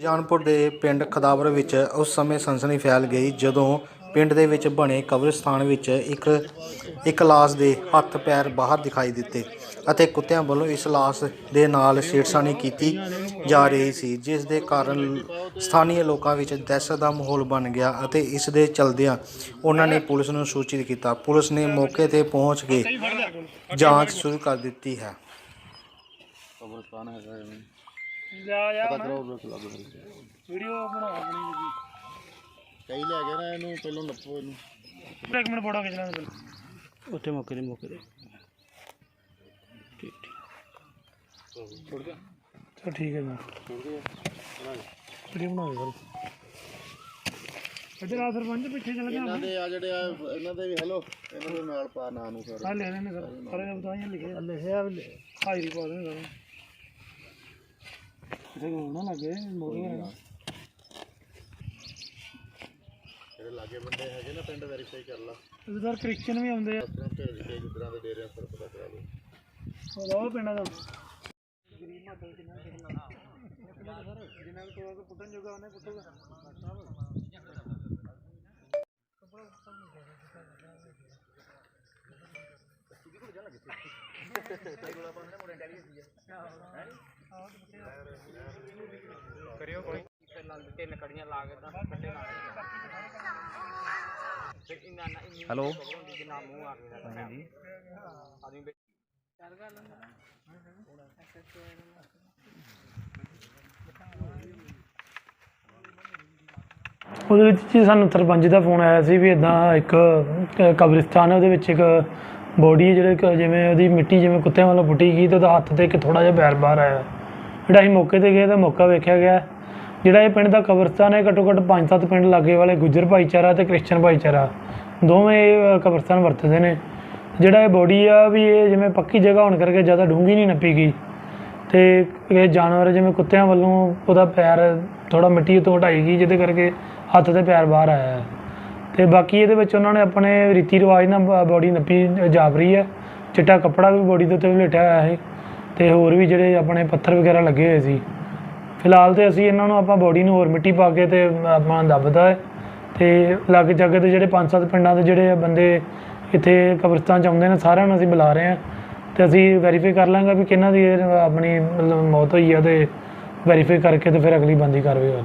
ਜਾਨਪੁਰ ਦੇ ਪਿੰਡ ਖਦਾਵਰ ਵਿੱਚ ਉਸ ਸਮੇਂ ਸਨਸਨੀ ਫੈਲ ਗਈ ਜਦੋਂ ਪਿੰਡ ਦੇ ਵਿੱਚ ਬਣੇ ਕਬਰਿਸਤਾਨ ਵਿੱਚ ਇੱਕ ਇੱਕ ਲਾਸ਼ ਦੇ ਹੱਥ ਪੈਰ ਬਾਹਰ ਦਿਖਾਈ ਦਿੱਤੇ ਅਤੇ ਕੁੱਤਿਆਂ ਵੱਲੋਂ ਇਸ ਲਾਸ਼ ਦੇ ਨਾਲ ਛੇੜਛਾਣੀ ਕੀਤੀ ਜਾ ਰਹੀ ਸੀ, ਜਿਸ ਦੇ ਕਾਰਨ ਸਥਾਨੀय ਲੋਕਾਂ ਵਿੱਚ ਦਹਿਸ਼ਤ ਦਾ ਮਾਹੌਲ ਬਣ ਗਿਆ ਅਤੇ ਇਸ ਦੇ ਚਲਦਿਆਂ ਉਹਨਾਂ ਨੇ ਪੁਲਿਸ ਨੂੰ ਸੂਚਿਤ ਕੀਤਾ। ਪੁਲਿਸ ਨੇ ਮੌਕੇ ਤੇ ਪਹੁੰਚ ਕੇ ਜਾਂਚ ਸ਼ੁਰੂ ਕਰ ਦਿੱਤੀ ਹੈ। ਕਬਰਸਤਾਨ ਹੈਗਾ ਜਾ ਜਾ ਪਤਾ ਕਰੋ ਰੁਕ ਲੱਗ ਵੀਡੀਓ ਬਣਾ ਆਪਣੀ ਜੀ। ਕਈ ਲੈ ਕੇ ਨਾ ਇਹਨੂੰ ਪਹਿਲਾਂ ਨੱਪੋ ਇਹਨੂੰ। ਇੱਕ ਮਿੰਟ ਫੋਟੋ ਖਿੱਚ ਲੈਣ ਪਹਿਲਾਂ। ਉੱਥੇ ਮੌਕੇ ਦੇ ਮੌਕੇ ਦੇ ਠੀਕ ਠੀਕ। ਛੋੜ ਗਿਆ ਚਲ ਠੀਕ ਹੈ ਜੀ। ਛੋੜ ਗਿਆ ਵੀਡੀਓ ਬਣਾ ਦੇ ਸਰ ਇੱਧਰ ਆ ਸਰਪੰਚ ਪਿੱਛੇ ਚੱਲ ਗਿਆ ਇਹਨਾਂ ਦੇ ਆ ਜਿਹੜੇ ਆ ਇਹਨਾਂ ਦੇ ਵੀ ਹੈਲੋ ਇਹਨਾਂ ਦੇ ਨਾਲ ਪਾ ਨਾਂ ਨੂੰ ਸਰ ਆ ਲੈ ਲੈਣੇ ਸਰ ਸਾਰੇ ਬਤਾਈਆਂ ਲਿਖੇ ਲਿਖਿਆ ਵੀ ਹਾਜ਼ਰੀ ਪਾ ਦੇਣੇ ਕਿਤੇ ਨਾ ਲੱਗੇ ਮੋਰੀ ਜਿਹੜੇ ਲਾਗੇ ਬੰਦੇ ਹੈਗੇ ਨਾ ਪਿੰਡ ਵੈਰੀਫਾਈ ਕਰ ਲਾ ਸਰ ਕ੍ਰਿਸਚੀਅਨ ਵੀ ਆਉਂਦੇ ਆ ਗੁਜਰਾਂ ਦੇ ਡੇਰਿਆਂ ਪਰ ਪਤਾ ਕਰਾ ਲਓ ਉਹਦਾ ਉਹ ਪਿੰਡਾਂ ਦਾ ਗਰੀਬ ਮਾਤਾ ਕਿੰਨਾ ਕਿੰਨਾ ਜਿੰਨਾ ਕੋ ਤੋੜ ਕੇ ਪੁੱਟਣ ਜੋਗਾ ਉਹਨੇ ਪੁੱਟੂਗਾ ਹੈਲੋ। ਉਹਦੇ ਵਿੱਚ ਜੀ ਸਾਨੂੰ ਸਰਪੰਚ ਦਾ ਫੋਨ ਆਇਆ ਸੀ ਵੀ ਇਦਾਂ ਇੱਕ ਕਬਰਿਸਤਾਨ ਹੈ ਉਹਦੇ ਵਿੱਚ ਇੱਕ ਬੋਡੀ ਹੈ ਜਿਹੜੇ ਕ- ਜਿਵੇਂ ਉਹਦੀ ਮਿੱਟੀ ਜਿਵੇਂ ਕੁੱਤਿਆਂ ਵੱਲੋਂ ਪੁੱਟੀ ਗਈ ਤੇ ਉਹਦਾ ਹੱਥ ਤੇ ਇੱਕ ਥੋੜਾ ਜਿਹਾ ਪੈਰ ਬਾਹਰ ਆਇਆ। ਜਿਹੜਾ ਅਸੀਂ ਮੌਕੇ ਤੇ ਗਏ ਤਾਂ ਮੌਕਾ ਵੇਖਿਆ ਗਿਆ। ਜਿਹੜਾ ਇਹ ਪਿੰਡ ਦਾ ਕਬਰਸਤਾਨ ਹੈ ਘੱਟੋ ਘੱਟ 5-7 ਪਿੰਡ ਲਾਗੇ ਵਾਲੇ ਗੁੱਜਰ ਭਾਈਚਾਰਾ ਤੇ ਕ੍ਰਿਸਚਨ ਭਾਈਚਾਰਾ ਦੋਵੇਂ ਇਹ, ਕਬਰਸਤਾਨ ਵਰਤਦੇ ਨੇ। ਜਿਹੜਾ ਇਹ ਬੋਡੀ ਆ ਵੀ ਇਹ ਜਿਵੇਂ ਪੱਕੀ ਜਗ੍ਹਾ ਹੋਣ ਕਰਕੇ ਜ਼ਿਆਦਾ ਡੂੰਘੀ ਨਹੀਂ ਨੱਪੀ ਗਈ। ਤੇ ਇਹ ਜਾਨਵਰ ਜਿਵੇਂ ਕੁੱਤਿਆਂ ਵੱਲੋਂ ਉਹਦਾ ਪੈਰ ਥੋੜਾ ਮਿੱਟੀ ਤੋਂ ਹਟਾਈ ਗਈ ਜਿਹਦੇ ਕਰਕੇ ਹੱਥ ਤੇ ਪੈਰ ਬਾਹਰ ਆਇਆ। ਹੈ। ਤੇ ਬਾਕੀ ਇਹਦੇ ਵਿੱਚ ਉਹਨਾਂ ਨੇ ਆਪਣੇ ਰੀਤੀ ਰਿਵਾਜ ਨਾਲ ਬੋਡੀ ਨੱਪੀ, ਜਾਪ ਰਹੀ ਹੈ। ਚਿੱਟਾ ਕੱਪੜਾ ਵੀ ਬੋਡੀ ਦੇ ਉੱਤੇ ਲੇਟਿਆ ਹੋਇਆ ਹੈ ਤੇ ਹੋਰ ਵੀ ਜਿਹੜੇ ਆਪਣੇ ਪੱਥਰ ਵਗੈਰਾ ਲੱਗੇ ਹੋਏ ਸੀ। ਫਿਲਹਾਲ ਤੇ ਅਸੀਂ ਇਹਨਾਂ ਨੂੰ ਆਪਾਂ ਬੋਡੀ ਨੂੰ ਹੋਰ ਮਿੱਟੀ ਪਾ ਕੇ ਤੇ ਆਪਾਂ ਦੱਬਦਾ ਹੈ। ਤੇ ਲਾਗੇ ਜਾਗੇ ਦੇ ਜਿਹੜੇ ਪੰਜ ਸੱਤ ਪਿੰਡਾਂ ਦੇ ਜਿਹੜੇ ਬੰਦੇ ਇੱਥੇ ਕਬਰਸਤਾਨ ਚ ਆਉਂਦੇ ਨੇ, ਸਾਰਿਆਂ ਨੂੰ ਅਸੀਂ ਬੁਲਾ ਰਹੇ ਹਾਂ। ਤੇ ਅਸੀਂ ਵੈਰੀਫਾਈ ਕਰ ਲਾਂਗੇ ਵੀ ਕਿਹਨਾਂ ਦੀ ਆਪਣੀ ਮਤਲਬ ਮੌਤ ਹੋਈ ਹੈ ਤੇ ਵੈਰੀਫਾਈ ਕਰਕੇ ਤੇ ਫਿਰ ਅਗਲੀ ਬੰਦੀ ਕਾਰਵਾਈ ਹੋਵੇ